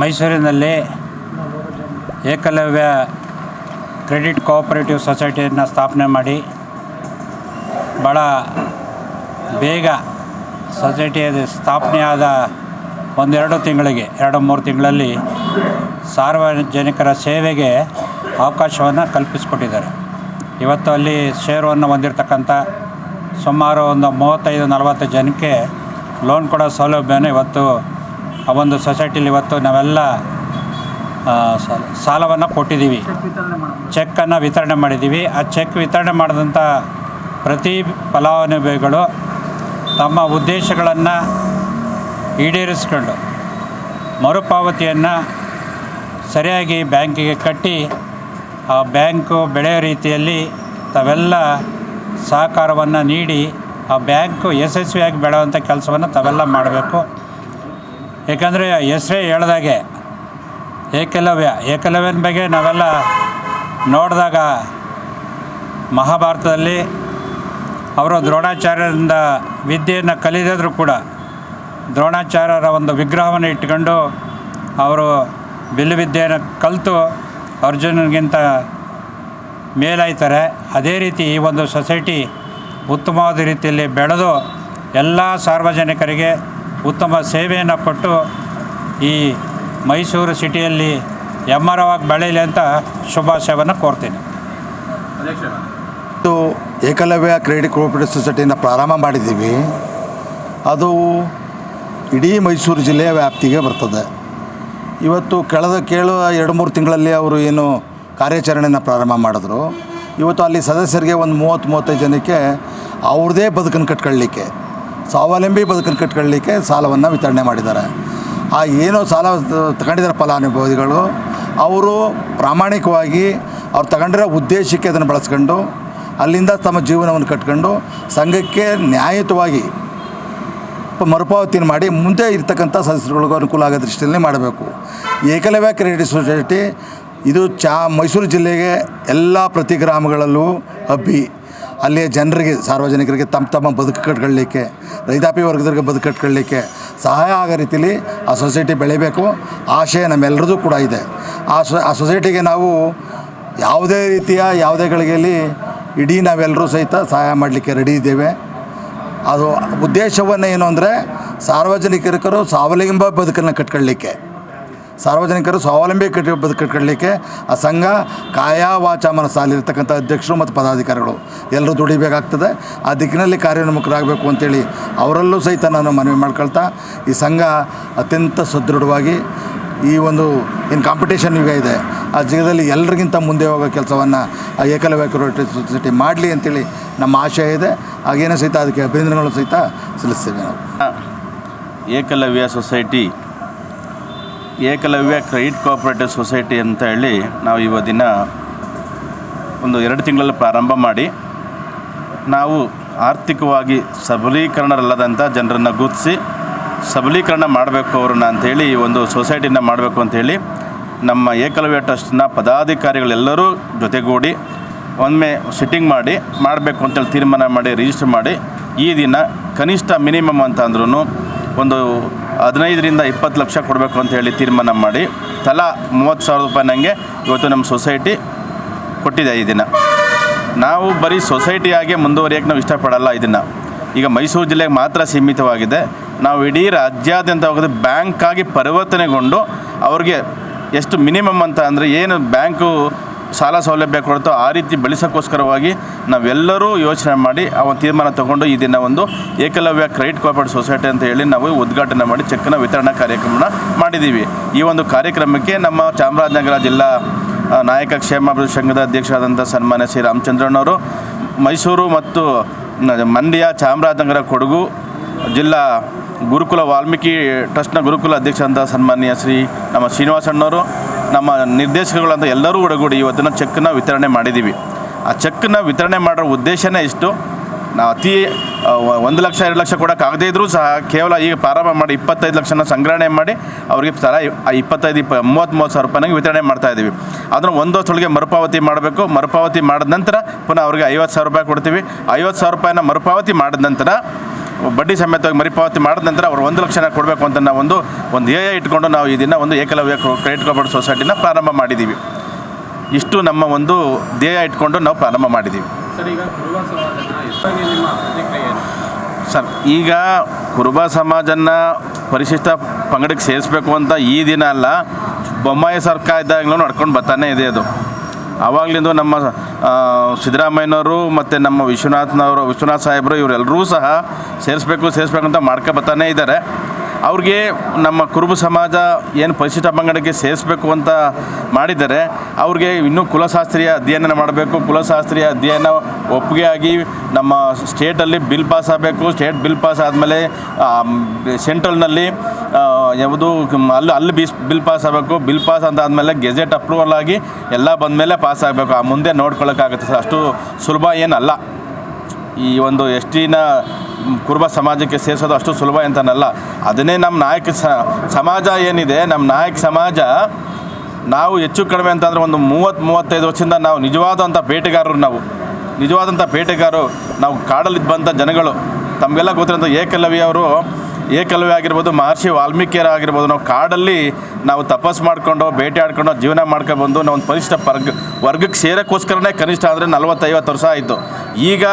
ಮೈಸೂರಿನಲ್ಲಿ Eklavya credit cooperative ಸೊಸೈಟಿಯನ್ನು ಸ್ಥಾಪನೆ ಮಾಡಿ ಭಾಳ ಬೇಗ ಸೊಸೈಟಿಯ ಸ್ಥಾಪನೆಯಾದ ಒಂದೆರಡು ತಿಂಗಳಿಗೆ, ಎರಡು ಮೂರು ತಿಂಗಳಲ್ಲಿ ಸಾರ್ವಜನಿಕರ ಸೇವೆಗೆ ಅವಕಾಶವನ್ನು ಕಲ್ಪಿಸಿಕೊಟ್ಟಿದ್ದಾರೆ. ಇವತ್ತು ಅಲ್ಲಿ ಷೇರನ್ನು ಹೊಂದಿರತಕ್ಕಂಥ ಸುಮಾರು ಒಂದು ಮೂವತ್ತೈದು ನಲವತ್ತು ಜನಕ್ಕೆ ಲೋನ್ ಕೊಡೋ ಸೌಲಭ್ಯನ ಇವತ್ತು ಆ ಒಂದು ಸೊಸೈಟಿಲಿ ಇವತ್ತು ನಾವೆಲ್ಲ ಸಾಲವನ್ನು ಕೊಟ್ಟಿದ್ದೀವಿ. ಚೆಕ್ಕನ್ನು ವಿತರಣೆ ಮಾಡಿದ್ದೀವಿ. ಆ ಚೆಕ್ ವಿತರಣೆ ಮಾಡಿದಂಥ ಪ್ರತಿ ಫಲಾನುಭವಿಗಳು ತಮ್ಮ ಉದ್ದೇಶಗಳನ್ನು ಈಡೇರಿಸ್ಕೊಂಡು ಮರುಪಾವತಿಯನ್ನು ಸರಿಯಾಗಿ ಬ್ಯಾಂಕಿಗೆ ಕಟ್ಟಿ, ಆ ಬ್ಯಾಂಕು ಬೆಳೆಯೋ ರೀತಿಯಲ್ಲಿ ತಾವೆಲ್ಲ ಸಹಕಾರವನ್ನು ನೀಡಿ, ಆ ಬ್ಯಾಂಕು ಯಶಸ್ವಿಯಾಗಿ ಬೆಳೆಯುವಂಥ ಕೆಲಸವನ್ನು ತಾವೆಲ್ಲ ಮಾಡಬೇಕು. ಏಕೆಂದರೆ ಹೆಸರೇ ಹೇಳ್ದಾಗೆ ಏಕಲವ್ಯ, ಏಕಲವ್ಯನ ಬಗ್ಗೆ ನಾವೆಲ್ಲ ನೋಡಿದಾಗ ಮಹಾಭಾರತದಲ್ಲಿ ಅವರು ದ್ರೋಣಾಚಾರ್ಯರಿಂದ ವಿದ್ಯೆಯನ್ನು ಕಲಿದಿದ್ರು ಕೂಡ. ದ್ರೋಣಾಚಾರ್ಯರ ಒಂದು ವಿಗ್ರಹವನ್ನು ಇಟ್ಕೊಂಡು ಅವರು ಬಿಲ್ಲು ವಿದ್ಯೆಯನ್ನು ಕಲಿತು ಅರ್ಜುನನಿಗಿಂತ ಮೇಲಾಯ್ತಾರೆ. ಅದೇ ರೀತಿ ಈ ಒಂದು ಸೊಸೈಟಿ ಉತ್ತಮವಾದ ರೀತಿಯಲ್ಲಿ ಬೆಳೆದು ಎಲ್ಲ ಸಾರ್ವಜನಿಕರಿಗೆ ಉತ್ತಮ ಸೇವೆಯನ್ನು ಕೊಟ್ಟು ಈ ಮೈಸೂರು ಸಿಟಿಯಲ್ಲಿ ಎಮ್ಮರವಾಗಿ ಬೆಳೀಲಿ ಅಂತ ಶುಭಾಶಯವನ್ನು ಕೋರ್ತೀನಿ. ಇದು ಏಕಲವ್ಯ ಕ್ರೆಡಿಟ್ ಕೋಆಪರೇಟಿವ್ ಸೊಸೈಟಿಯನ್ನು ಪ್ರಾರಂಭ ಮಾಡಿದ್ದೀವಿ. ಅದು ಇಡೀ ಮೈಸೂರು ಜಿಲ್ಲೆಯ ವ್ಯಾಪ್ತಿಗೆ ಬರ್ತದೆ. ಇವತ್ತು ಕಳೆದ ಕೇಳುವ ಎರಡು ಮೂರು ತಿಂಗಳಲ್ಲಿ ಅವರು ಏನು ಕಾರ್ಯಾಚರಣೆಯನ್ನು ಪ್ರಾರಂಭ ಮಾಡಿದ್ರು. ಇವತ್ತು ಅಲ್ಲಿ ಸದಸ್ಯರಿಗೆ ಒಂದು ಮೂವತ್ತು ಮೂವತ್ತೈದು ಜನಕ್ಕೆ ಅವ್ರದ್ದೇ ಬದುಕನ್ನು ಕಟ್ಕೊಳ್ಳಿಕ್ಕೆ. ಸ್ವಾವಲಂಬಿ ಬದುಕನ್ನು ಕಟ್ಕೊಳ್ಳಿಕ್ಕೆ ಸಾಲವನ್ನು ವಿತರಣೆ ಮಾಡಿದ್ದಾರೆ. ಆ ಏನೋ ಸಾಲ ತಗೊಂಡಿದ್ದಾರೆ ಫಲಾನುಭವಿಗಳು. ಅವರು ಪ್ರಾಮಾಣಿಕವಾಗಿ ಅವ್ರು ತಗೊಂಡಿರೋ ಉದ್ದೇಶಕ್ಕೆ ಅದನ್ನು ಬಳಸ್ಕೊಂಡು, ಅಲ್ಲಿಂದ ತಮ್ಮ ಜೀವನವನ್ನು ಕಟ್ಕೊಂಡು, ಸಂಘಕ್ಕೆ ನ್ಯಾಯಯುತವಾಗಿ ಮರುಪಾವತಿಯನ್ನು ಮಾಡಿ ಮುಂದೆ ಇರ್ತಕ್ಕಂಥ ಸದಸ್ಯರುಗಳಿಗೂ ಅನುಕೂಲ ಆಗೋ ದೃಷ್ಟಿಯಲ್ಲಿ ಮಾಡಬೇಕು. ಏಕಲವ್ಯ ಕ್ರೆಡಿಟ್ ಸೊಸೈಟಿ, ಇದು ಚಾ ಮೈಸೂರು ಜಿಲ್ಲೆಗೆ ಎಲ್ಲ ಪ್ರತಿ ಗ್ರಾಮಗಳಲ್ಲೂ ಹಬ್ಬಿ. ಅಲ್ಲಿಯ ಜನರಿಗೆ, ಸಾರ್ವಜನಿಕರಿಗೆ ತಮ್ಮ ತಮ್ಮ ಬದುಕು ಕಟ್ಕೊಳ್ಳಿಕ್ಕೆ, ರೈತಾಪಿ ವರ್ಗದವ್ರಿಗೆ ಬದುಕು ಕಟ್ಕೊಳ್ಳಿಕ್ಕೆ ಸಹಾಯ ಆಗೋ ರೀತಿಲಿ ಆ ಸೊಸೈಟಿ ಬೆಳಿಬೇಕು. ಆಶಯ ನಮ್ಮೆಲ್ಲರದ್ದು ಕೂಡ ಇದೆ. ಆ ಸೊ, ಆ ಸೊಸೈಟಿಗೆ ನಾವು ಯಾವುದೇ ರೀತಿಯ ಯಾವುದೇ ಗಳಿಗೆಯಲ್ಲಿ ಇಡೀ ನಾವೆಲ್ಲರೂ ಸಹಿತ ಸಹಾಯ ಮಾಡಲಿಕ್ಕೆ ರೆಡಿ ಇದ್ದೇವೆ. ಅದು ಉದ್ದೇಶವನ್ನು ಏನು ಅಂದರೆ ಸಾರ್ವಜನಿಕರಿಕರು ಸ್ವಾವಲಂಬ ಬದುಕನ್ನು ಕಟ್ಕೊಳ್ಳಿಕ್ಕೆ. ಸಾರ್ವಜನಿಕರು ಸ್ವಾವಲಂಬಿ ಕಟ್ಟಿ ಬದುಕು ಕಟ್ಕೊಳ್ಳಿಕ್ಕೆ ಆ ಸಂಘ ಕಾಯ ವಾಚ ಮನಸ್ಸಲ್ಲಿರ್ತಕ್ಕಂಥ ಅಧ್ಯಕ್ಷರು ಮತ್ತು ಪದಾಧಿಕಾರಿಗಳು. ಎಲ್ಲರೂ ದುಡಿಬೇಕಾಗ್ತದೆ. ಆ ದಿಕ್ಕಿನಲ್ಲಿ ಕಾರ್ಯೋನ್ಮುಖರಾಗಬೇಕು ಅಂತೇಳಿ ಅವರಲ್ಲೂ ಸಹಿತ ನಾನು ಮನವಿ ಮಾಡ್ಕೊಳ್ತಾ, ಈ ಸಂಘ ಅತ್ಯಂತ ಸದೃಢವಾಗಿ ಈ ಒಂದು ಏನು ಕಾಂಪಿಟೇಷನ್ ಯುಗ ಇದೆ. ಆ ಜಗದಲ್ಲಿ ಎಲ್ಲರಿಗಿಂತ ಮುಂದೆ ಹೋಗೋ ಕೆಲಸವನ್ನು ಆ ಏಕಲವ್ಯ ಕ್ರಿಯೇಟಿವ್ ಸೊಸೈಟಿ ಮಾಡಲಿ ಅಂತೇಳಿ ನಮ್ಮ ಆಶಯ ಇದೆ. ಹಾಗೇನೋ ಸಹಿತ ಅದಕ್ಕೆ ಅಭಿನಂದನೆಗಳು ಸಹಿತ ಸಲ್ಲಿಸ್ತೇವೆ ನಾವು. Ekalavya society Ekalavya credit cooperative society ಅಂತ ಹೇಳಿ ನಾವು ಇವ ದಿನ ಒಂದು ಎರಡು ತಿಂಗಳಲ್ಲಿ ಪ್ರಾರಂಭ ಮಾಡಿ, ನಾವು ಆರ್ಥಿಕವಾಗಿ ಸಬಲೀಕರಣರಲ್ಲದಂಥ ಜನರನ್ನು ಗುರುತಿಸಿ ಸಬಲೀಕರಣ ಮಾಡಬೇಕು ಅವ್ರನ್ನ ಅಂಥೇಳಿ ಈ ಒಂದು ಸೊಸೈಟಿನ ಮಾಡಬೇಕು ಅಂಥೇಳಿ ನಮ್ಮ ಏಕಲವ್ಯ ಟ್ರಸ್ಟ್ನ ಪದಾಧಿಕಾರಿಗಳೆಲ್ಲರೂ ಜೊತೆಗೂಡಿ ಒಮ್ಮೆ ಸಿಟ್ಟಿಂಗ್ ಮಾಡಿ, ಮಾಡಬೇಕು ಅಂತೇಳಿ ತೀರ್ಮಾನ ಮಾಡಿ ರಿಜಿಸ್ಟರ್ ಮಾಡಿ ಈ ದಿನ ಕನಿಷ್ಠ ಮಿನಿಮಮ್ ಅಂತ ಅಂದ್ರೂ ಒಂದು ಹದಿನೈದರಿಂದ ಇಪ್ಪತ್ತು ಲಕ್ಷ ಕೊಡಬೇಕು ಅಂತ ಹೇಳಿ ತೀರ್ಮಾನ ಮಾಡಿ, ತಲಾ ಮೂವತ್ತು ಸಾವಿರ ರೂಪಾಯಿ ನನಗೆ ಇವತ್ತು ನಮ್ಮ ಸೊಸೈಟಿ ಕೊಟ್ಟಿದೆ ಈ ದಿನ. ನಾವು ಬರೀ ಸೊಸೈಟಿಯಾಗೆ ಮುಂದುವರಿಯೋಕ್ಕೆ ನಾವು ಇಷ್ಟಪಡಲ್ಲ ಇದನ್ನು ಈಗ ಮೈಸೂರು ಜಿಲ್ಲೆಗೆ ಮಾತ್ರ ಸೀಮಿತವಾಗಿದೆ. ನಾವು ಇಡೀ ರಾಜ್ಯಾದ್ಯಂತ ಹೋಗೋದು ಬ್ಯಾಂಕಾಗಿ ಪರಿವರ್ತನೆಗೊಂಡು ಅವ್ರಿಗೆ ಎಷ್ಟು ಮಿನಿಮಮ್ ಅಂತ ಅಂದರೆ ಏನು ಬ್ಯಾಂಕು ಸಾಲ ಸೌಲಭ್ಯ ಕೊಡುತ್ತೋ ಆ ರೀತಿ ಬೆಳೆಸೋಕ್ಕೋಸ್ಕರವಾಗಿ ನಾವೆಲ್ಲರೂ ಯೋಚನೆ ಮಾಡಿ ಆ ಒಂದು ತೀರ್ಮಾನ ತಗೊಂಡು ಈ ದಿನ ಒಂದು ಏಕಲವ್ಯ ಕ್ರೆಡಿಟ್ ಕೋಆಪರೇಟಿವ್ ಸೊಸೈಟಿ ಅಂತ ಹೇಳಿ ನಾವು ಉದ್ಘಾಟನೆ ಮಾಡಿ ಚೆಕ್ನ ವಿತರಣಾ ಕಾರ್ಯಕ್ರಮನ ಮಾಡಿದ್ದೀವಿ. ಈ ಒಂದು ಕಾರ್ಯಕ್ರಮಕ್ಕೆ ನಮ್ಮ ಚಾಮರಾಜನಗರ ಜಿಲ್ಲಾ ನಾಯಕ ಕ್ಷೇಮಾಭಿವೃದ್ಧಿ ಸಂಘದ ಅಧ್ಯಕ್ಷರಾದಂಥ ಸನ್ಮಾನ್ಯ ಶ್ರೀ ರಾಮಚಂದ್ರಣ್ಣವರು ಮೈಸೂರು ಮತ್ತು ಮಂಡ್ಯ ಚಾಮರಾಜನಗರ ಕೊಡಗು ಜಿಲ್ಲಾ ಗುರುಕುಲ ವಾಲ್ಮೀಕಿ ಟ್ರಸ್ಟ್ನ ಗುರುಕುಲ ಅಧ್ಯಕ್ಷರಾದಂಥ ಸನ್ಮಾನ್ಯ ಶ್ರೀ ನಮ್ಮ ಶ್ರೀನಿವಾಸಣ್ಣವರು ನಮ್ಮ ನಿರ್ದೇಶಕಗಳಂತ ಎಲ್ಲರೂ ಒಡಗೂಡಿ ಇವತ್ತಿನ ಚೆಕ್ನ ವಿತರಣೆ ಮಾಡಿದ್ದೀವಿ. ಆ ಚೆಕ್ನ ವಿತರಣೆ ಮಾಡೋ ಉದ್ದೇಶನೇ ಇಷ್ಟು. ನಾವು ಅತಿ ಒಂದು ಲಕ್ಷ, ಎರಡು ಲಕ್ಷ ಕೊಡೋಕ್ಕಾಗದೇ ಇದ್ದರೂ ಸಹ ಕೇವಲ ಈಗ ಪ್ರಾರಂಭ ಮಾಡಿ ಇಪ್ಪತ್ತೈದು ಲಕ್ಷನ ಸಂಗ್ರಹಣೆ ಮಾಡಿ ಅವರಿಗೆ ಸಲ ಇಪ್ಪತ್ತೈದು, ಇಪ್ಪ ಮೂವತ್ತು ಮೂವತ್ತು ಸಾವಿರ ರೂಪಾಯಿನಾಗ ವಿತರಣೆ ಮಾಡ್ತಾ ಇದ್ದೀವಿ ಅದನ್ನು ಒಂದು ವರ್ಷದೊಳಗೆ ಮರುಪಾವತಿ ಮಾಡಬೇಕು. ಮರುಪಾವತಿ ಮಾಡಿದ ನಂತರ ಪುನಃ ಅವ್ರಿಗೆ ಐವತ್ತು ಸಾವಿರ ರೂಪಾಯಿ ಕೊಡ್ತೀವಿ. ಐವತ್ತು ಸಾವಿರ ರೂಪಾಯಿನ ಮರುಪಾವತಿ ಮಾಡಿದ ನಂತರ ಬಡ್ಡಿ ಸಮೇತವಾಗಿ ಮರಿಪಾವತಿ ಮಾಡಿದ ನಂತರ ಅವರು ಒಂದು ಲಕ್ಷನ ಕೊಡಬೇಕು ಅಂತ ನಾವು ಒಂದು ಒಂದು ಎ ಇಟ್ಕೊಂಡು ನಾವು ಈ ದಿನ ಒಂದು ಏಕಲವ್ಯ ಕ್ರೆಡಿಟ್ ಕಾರ್ಡ್ ಸೊಸೈಟಿನ ಪ್ರಾರಂಭ ಮಾಡಿದ್ದೀವಿ. ಇಷ್ಟು ನಮ್ಮ ಒಂದು ಧ್ಯೇಯ ಇಟ್ಕೊಂಡು ನಾವು ಪ್ರಾರಂಭ ಮಾಡಿದ್ದೀವಿ. ಸರ್ ಈಗ ಕುರುಬ ಸಮಾಜನ ಪರಿಶಿಷ್ಟ ಪಂಗಡಕ್ಕೆ ಸೇರಿಸ್ಬೇಕು ಅಂತ ಈ ದಿನ ಅಲ್ಲ ಬೊಮ್ಮಾಯಿ ಸರ್ಕಾರ ಇದ್ದಾಗಲೂ ನಡ್ಕೊಂಡು ಬರ್ತಾನೆ ಇದೆ ಅದು. ಆವಾಗಲಿಂದ ನಮ್ಮ ಸಿದ್ದರಾಮಯ್ಯನವರು ಮತ್ತು ನಮ್ಮ ವಿಶ್ವನಾಥ್ನವರು, ವಿಶ್ವನಾಥ್ ಸಾಹೇಬರು ಇವರೆಲ್ಲರೂ ಸಹ ಸೇರಿಸ್ಬೇಕು ಸೇರಿಸ್ಬೇಕು ಅಂತ ಮಾಡ್ಕೊ ಬರ್ತಾನೆ ಇದ್ದಾರೆ. ಅವ್ರಿಗೆ ನಮ್ಮ ಕುರುಬ ಸಮಾಜ ಏನು ಪರಿಶಿಷ್ಟ ಪಂಗಡಕ್ಕೆ ಸೇರಿಸ್ಬೇಕು ಅಂತ ಮಾಡಿದ್ದಾರೆ. ಅವ್ರಿಗೆ ಇನ್ನೂ ಕುಲಶಾಸ್ತ್ರೀಯ ಅಧ್ಯಯನ ಮಾಡಬೇಕು. ಕುಲಶಾಸ್ತ್ರೀಯ ಅಧ್ಯಯನ ಒಪ್ಪಿಗೆ ಆಗಿ ನಮ್ಮ ಸ್ಟೇಟಲ್ಲಿ ಬಿಲ್ ಪಾಸ್ ಆಗಬೇಕು. ಸ್ಟೇಟ್ ಬಿಲ್ ಪಾಸ್ ಆದಮೇಲೆ ಸೆಂಟ್ರಲ್ನಲ್ಲಿ ಯಾವುದು ಅಲ್ಲಿ ಅಲ್ಲಿ ಬಿಸ್ ಬಿಲ್ ಪಾಸ್ ಆಗಬೇಕು. ಬಿಲ್ ಪಾಸ್ ಅಂತ ಆದಮೇಲೆ ಗೆಜೆಟ್ ಅಪ್ರೂವಲ್ ಆಗಿ ಎಲ್ಲ ಬಂದಮೇಲೆ ಪಾಸ್ ಆಗಬೇಕು. ಆ ಮುಂದೆ ನೋಡ್ಕೊಳ್ಳೋಕ್ಕಾಗುತ್ತೆ ಸರ್. ಅಷ್ಟು ಸುಲಭ ಏನಲ್ಲ. ಈ ಒಂದು ಎಸ್ ಟಿನ ಕುರುಬ ಸಮಾಜಕ್ಕೆ ಸೇರಿಸೋದು ಅಷ್ಟು ಸುಲಭ ಅಂತನಲ್ಲ. ಅದನ್ನೇ ನಮ್ಮ ನಾಯಕ ಸಮಾಜ ಏನಿದೆ, ನಮ್ಮ ನಾಯಕ ಸಮಾಜ ನಾವು ಹೆಚ್ಚು ಕಡಿಮೆ ಅಂತಂದರೆ ಒಂದು ಮೂವತ್ತು, ಮೂವತ್ತೈದು ವರ್ಷದಿಂದ ನಾವು ನಿಜವಾದಂಥ ಬೇಟೆಗಾರರು ನಾವು. ನಿಜವಾದಂಥ ಬೇಟೆಗಾರರು. ನಾವು ಕಾಡಲ್ಲಿದ್ದಂಥ ಬಂದ ಜನಗಳು. ತಮಗೆಲ್ಲ ಗೊತ್ತಿರೋಂಥ ಏಕಲವ್ಯ ಅವರು ಏಕಲವ್ಯ ಆಗಿರ್ಬೋದು, ಮಹರ್ಷಿ ವಾಲ್ಮೀಕಿಯರ ಆಗಿರ್ಬೋದು, ನಾವು ಕಾಡಲ್ಲಿ ನಾವು ತಪಸ್ ಮಾಡಿಕೊಂಡು ಬೇಟೆ ಆಡ್ಕೊಂಡು, ಜೀವನ ಮಾಡ್ಕೊಬಂದು ನಾವು ಒಂದು ಪರಿಷ್ಠ ವರ್ಗ ವರ್ಗಕ್ಕೆ ಸೇರೋಕ್ಕೋಸ್ಕರನೇ ಕನಿಷ್ಠ ಅಂದರೆ ನಲ್ವತ್ತೈವತ್ತು ವರ್ಷ ಆಯಿತು. ಈಗ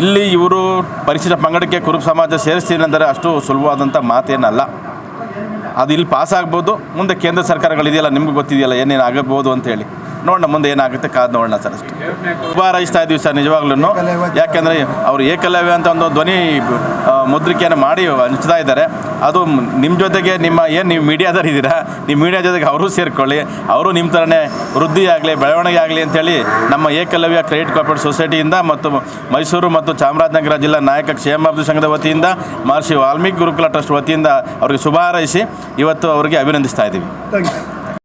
ಇಲ್ಲಿ ಇವರು ಪರಿಶಿಷ್ಟ ಪಂಗಡಕ್ಕೆ ಕುರುಬ ಸಮಾಜ ಸೇರಿಸ್ತೀನಿ ಅಂದರೆ ಅಷ್ಟು ಸುಲಭವಾದಂಥ ಮಾತೇನಲ್ಲ. ಅದು ಇಲ್ಲಿ ಪಾಸ್ ಆಗ್ಬೋದು ಮುಂದೆ ಕೇಂದ್ರ ಸರ್ಕಾರಗಳಿದೆಯಲ್ಲ, ನಿಮ್ಗೆ ಗೊತ್ತಿದೆಯಲ್ಲ ಏನೇನು ಆಗಬಹುದು ಅಂತೇಳಿ. ನೋಡೋಣ, ಮುಂದೆ ಏನಾಗುತ್ತೆ, ಕಾದು ನೋಡೋಣ ಸರ್ ಅಷ್ಟೇ. ಶುಭಾರೈಸ್ತಾ ಇದ್ದೀವಿ ಸರ್ ನಿಜವಾಗ್ಲೂ ಯಾಕೆಂದರೆ ಅವರು ಏಕಲವ್ಯ ಅಂತ ಒಂದು ಧ್ವನಿ ಮುದ್ರಿಕೆಯನ್ನು ಮಾಡಿ ಹಂಚ್ತಾ ಇದ್ದಾರೆ. ಅದು ನಿಮ್ಮ ಜೊತೆಗೆ ನಿಮ್ಮ, ಏನು ನೀವು ಮೀಡಿಯಾದವ್ರು ಇದ್ದೀರಾ, ನಿಮ್ಮ ಮೀಡಿಯಾ ಜೊತೆಗೆ ಅವರು ಸೇರಿಕೊಳ್ಳಿ. ಅವರು ನಿಮ್ಮ ಥರನೇ ವೃದ್ಧಿ ಆಗಲಿ ಬೆಳವಣಿಗೆ ಆಗಲಿ ಅಂತೇಳಿ ನಮ್ಮ ಏಕಲವ್ಯ ಕ್ರೆಡಿಟ್ ಕಾರ್ಪೊರೇಟ್ ಸೊಸೈಟಿಯಿಂದ ಮತ್ತು ಮೈಸೂರು ಮತ್ತು ಚಾಮರಾಜನಗರ ಜಿಲ್ಲಾ ನಾಯಕ ಕ್ಷೇಮಾಭಿವೃದ್ಧಿ ಸಂಘದ ವತಿಯಿಂದ ಮಹರ್ಷಿ ವಾಲ್ಮೀಕಿ ಗುರುಕುಲ ಟ್ರಸ್ಟ್ ವತಿಯಿಂದ ಅವರಿಗೆ ಶುಭ ಹಾರೈಸಿ, ಇವತ್ತು ಅವರಿಗೆ ಅಭಿನಂದಿಸ್ತಾ ಇದ್ದೀವಿ